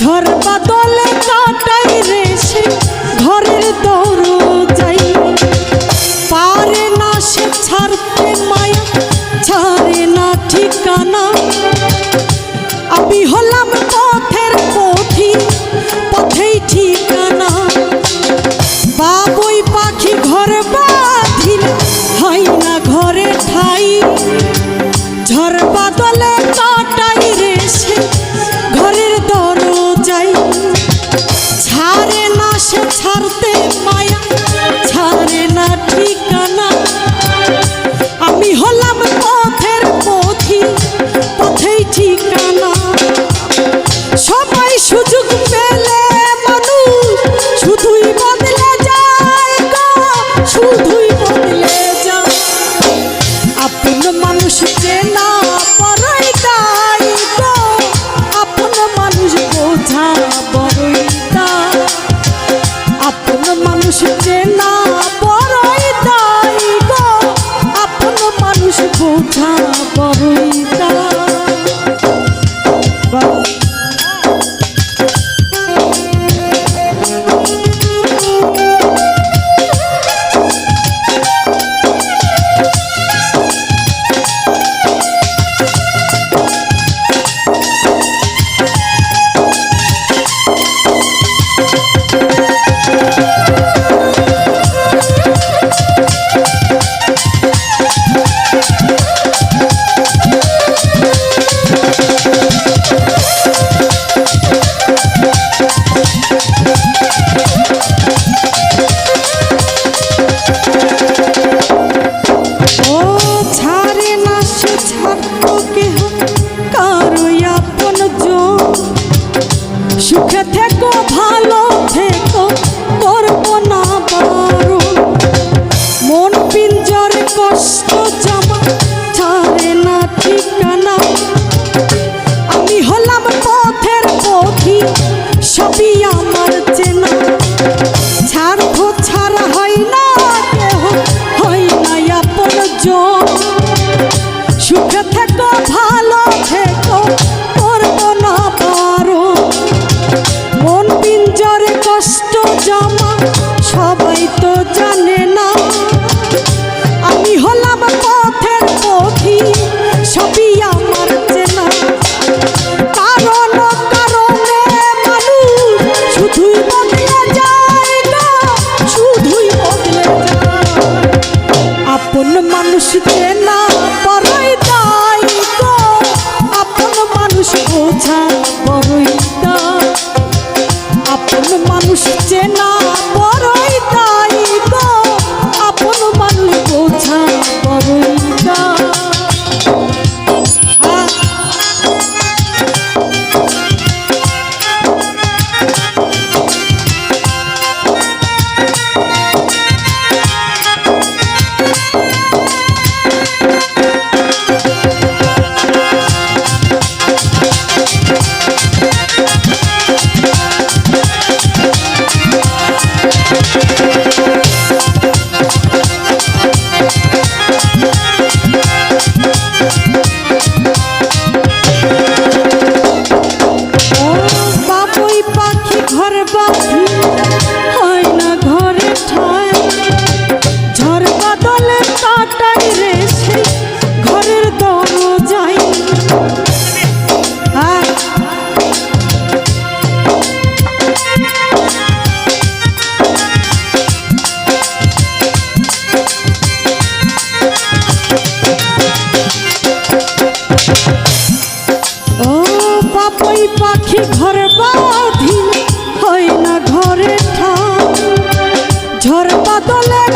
ঝড় বাদলে কাটাই রে সে ঘরের দৌড় যাই। পারে না সে ছাড়তে মায়া, ছাড়ে না ঠিকানা। আমি হলাম পথের পথি, পথেই ঠিকানা। বাবুই পাখি ঘরে বাঁধিল, হয় না ঘরে ঠাই। ঠিকানা। সবাই সুযোগ পেলে মানুষ শুধুই বদলে যায় শুধুই বদলে যায়। আপন মানুষ চেনা পরাই তাই আপন মানুষ বোঝা বড়ই তাই। আপন মানুষ চেনা পরাই তাই আপন মানুষ বোঝা বড়ই সুখে থেকো, ভালো থেকো, করব না বারো মন পিঞ্জর, কষ্ট জামা, ছাড়ে না ঠিকানা। আমি হলাম পথের পথি সবই আমার ঝড় বদলে